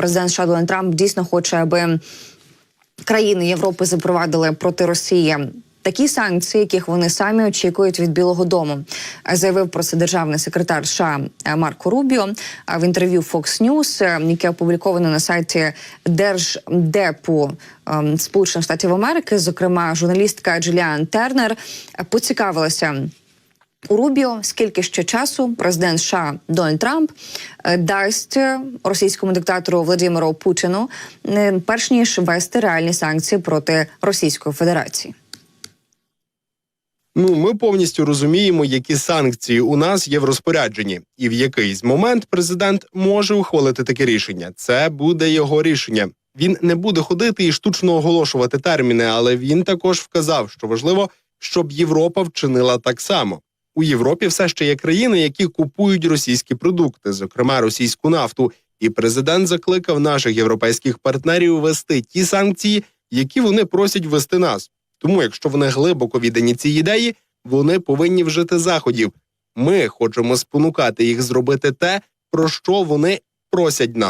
Президент США Дональд Трамп дійсно хоче, аби країни Європи запровадили проти Росії. Такі санкції, яких вони самі очікують від Білого Дому, заявив про це державний секретар США Марко Рубіо в інтерв'ю Fox News, яке опубліковано на сайті Держдепу ем, Сполучених Штатів Америки. Зокрема, журналістка Джиліан Тернер поцікавилася Рубіо, скільки ще часу президент США Дональд Трамп е, дасть е, російському диктатору Владимиру Путіну, е, перш ніж ввести реальні санкції проти Російської Федерації. Ну, ми повністю розуміємо, які санкції у нас є в розпорядженні, і в якийсь момент президент може ухвалити таке рішення. Це буде його рішення. Він не буде ходити і штучно оголошувати терміни, але він також вказав, що важливо, щоб Європа вчинила так само. У Європі все ще є країни, які купують російські продукти, зокрема російську нафту. І президент закликав наших європейських партнерів ввести ті санкції, які вони просять ввести нас. Тому, якщо вони глибоко віддані цій ідеї, вони повинні вжити заходів. Ми хочемо спонукати їх зробити те, про що вони просять нас.